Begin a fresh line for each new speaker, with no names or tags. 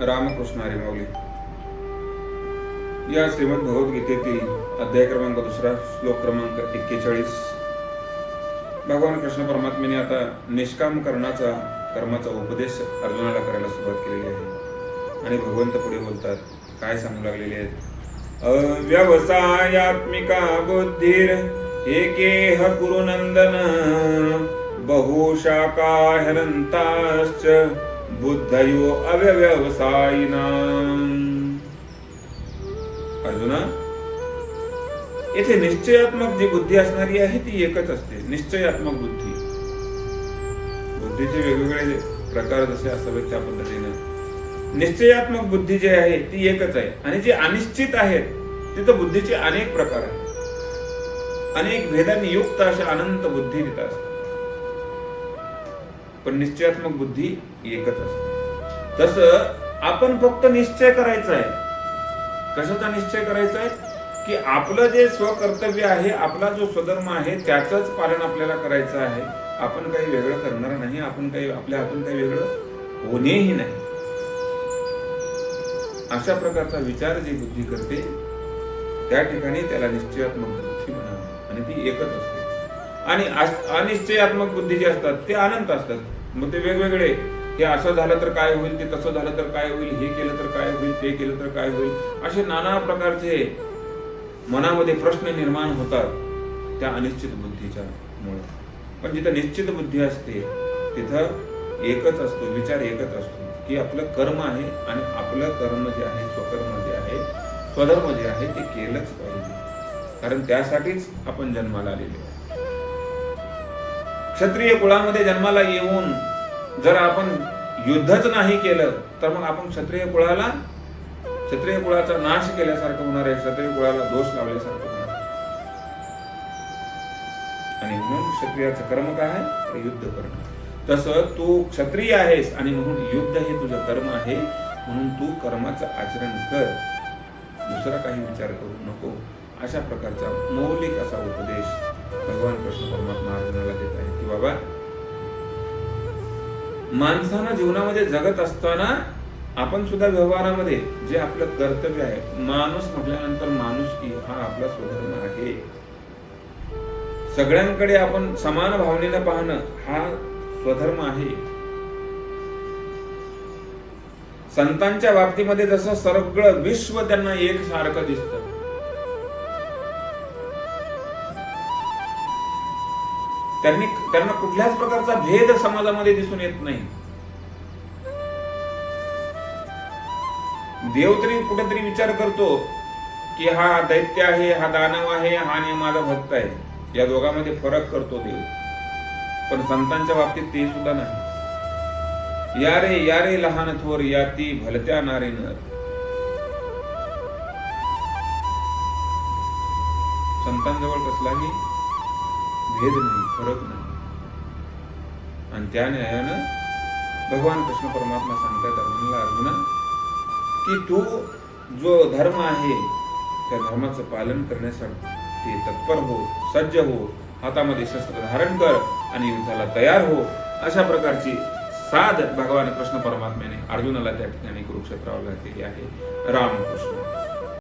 रामकृष्ण हरी माऊली या श्रीमद भगवद्गीतेतील अध्याय क्रमांक दुसरा श्लोक क्रमांक एक्केचाळीस. भगवान कृष्ण परमात्म्याने आता निष्काम करण्याचा कर्माचा उपदेश अर्जुनाला करायला सुरुवात केलेली आहे. आणि भगवंत पुढे बोलतात काय सांगू लागलेले आहेत? अव्यवसायात्मिका बुद्धीर एकेह कुरुनंदन बहुशाखा हरंताश्च बुद्धयो अव्यवसायिना अर्जुना येथे निश्चयात्मक जी बुद्धी असणारी आहे ती एकच असते निश्चयात्मक बुद्धी. बुद्धीचे वेगवेगळे प्रकार जसे असावेत त्या पद्धतीने. निश्चयात्मक बुद्धी जी आहे ती एकच आहे. आणि जी अनिश्चित आहेत तिथं बुद्धीचे अनेक प्रकार आहेत. अनेक भेदांनी युक्त अशा अनंत बुद्धी तिथं असतात. पण निश्चयात्मक बुद्धी एकच असते. तस आपण फक्त निश्चय करायचा आहे. कशाचा निश्चय करायचा आहे? की आपलं जे स्वकर्तव्य आहे आपला जो स्वधर्म आहे त्याचंच पालन आपल्याला करायचं आहे. आपण काही वेगळं करणार नाही आपण काही आपल्या हातून काही वेगळं होणेही नाही. अशा प्रकारचा विचार जी बुद्धी करते त्या ठिकाणी त्याला निश्चयात्मक बुद्धी म्हणावी आणि ती एकच असते. आणि अनिश्चयात्मक बुद्धी जी असतात ते अनंत असतात. मग ते वेगवेगळे. हे असं झालं तर काय होईल ते तसं झालं तर काय होईल हे केलं तर काय होईल ते केलं तर काय होईल असे नाना प्रकारचे मनामध्ये प्रश्न निर्माण होतात त्या अनिश्चित बुद्धीच्या मुळे. पण जिथं निश्चित बुद्धी असते तिथं एकच असतो विचार एकच असतो की आपलं कर्म आहे आणि आपलं कर्म जे आहे स्वकर्म जे आहे स्वधर्म जे आहे ते केलंच पाहिजे. कारण त्यासाठीच आपण जन्माला आलेले आहे. क्षत्रिय कुळामध्ये जन्माला येऊन जर आपण युद्धच नाही केलं तर मग आपण क्षत्रिय कुळाला क्षत्रिय कुळाचा नाश केल्यासारखं होणार आहे क्षत्रिय कुळाला दोष लावल्यासारखं होणार आणि म्हणून क्षत्रियाचं कर्म काय आहे? युद्ध करणं. तसं तू क्षत्रिय आहेस आणि म्हणून युद्ध हे तुझं कर्म आहे म्हणून तू कर्माचं आचरण कर. दुसरा काही विचार करू नको. अशा प्रकारचा मौलिक असा उपदेश भगवान कृष्ण परमात्मा अर्जुनाला बाबा. माणसानं जीवनामध्ये जगत असताना आपण सुद्धा व्यवहारामध्ये जे आपलं कर्तव्य आहे माणूस म्हटल्यानंतर माणूस की हा आपला स्वधर्म आहे. सगळ्यांकडे आपण समान भावनेला पाहणं हा स्वधर्म आहे. संतांच्या बाबतीमध्ये जसं सगळं विश्व त्यांना एक सारखं दिसतं त्यांनी त्यांना कुठल्याच प्रकारचा भेद समाजामध्ये दिसून येत नाही. देव तरी कुठेतरी विचार करतो की हा दैत्य आहे हा दानव आहे हा आणि माझा भक्त आहे. या दोघांमध्ये फरक करतो देव. पण संतांच्या बाबतीत ते सुद्धा नाही. या रे या रे लहान थोर या ती भलत्या नारे नर संतांजवळ कसलाही भेद नाही फरक नाही. आणि त्या न्यायानं भगवान कृष्ण परमात्मा सांगतात अर्जुनला अर्जुना की तू जो धर्म आहे त्या धर्माचं पालन करण्यासाठी तत्पर हो सज्ज हो हातामध्ये शस्त्र धारण कर आणि युद्धाला तयार हो अशा प्रकारची साध भगवान कृष्ण परमात्म्याने अर्जुनाला त्या ठिकाणी कुरुक्षेत्रावर घातलेली आहे. रामकृष्ण